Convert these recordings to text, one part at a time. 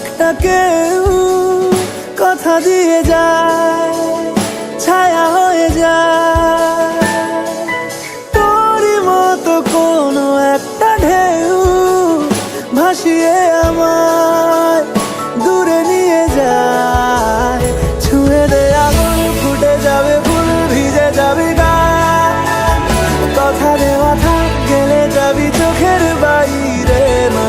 একটা কেউ কথা দিয়ে যায়, ছায়া হয়ে যায়। তোরই মতো কোনো একটা ঢেউ ভাসিয়ে আমায় দূরে নিয়ে যায়। ছুঁয়ে দে আগুন, ফুটে যাবে ফুল, ভিজে যাবে গা কথা দেওয়া থাক, গেলে যাবি চোখের বাইরে না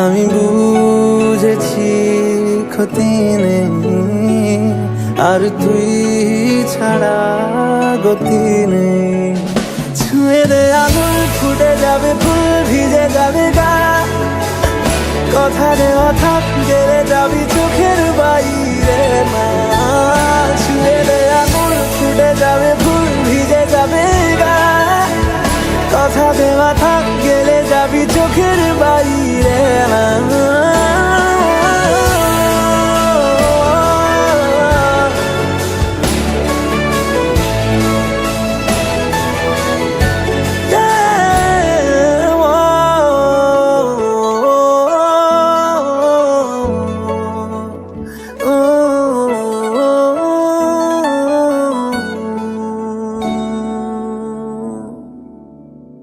আমি বুঝেছি ক্ষতি নেই, আর তুই ছাড়া গতি নেই। ছুঁয়ে দে আগুন, ফুটে যাবে ফুল, ভিজে যাবে গা কথা রে অথাপ গেলে যাবি চোখের বাইরে মা ছুঁয়ে দে আগুন, ফুটে যাবে ফুল, ভিজে যাবে গা কথা দেওয়া থাক গেলে যাবি চোখের aire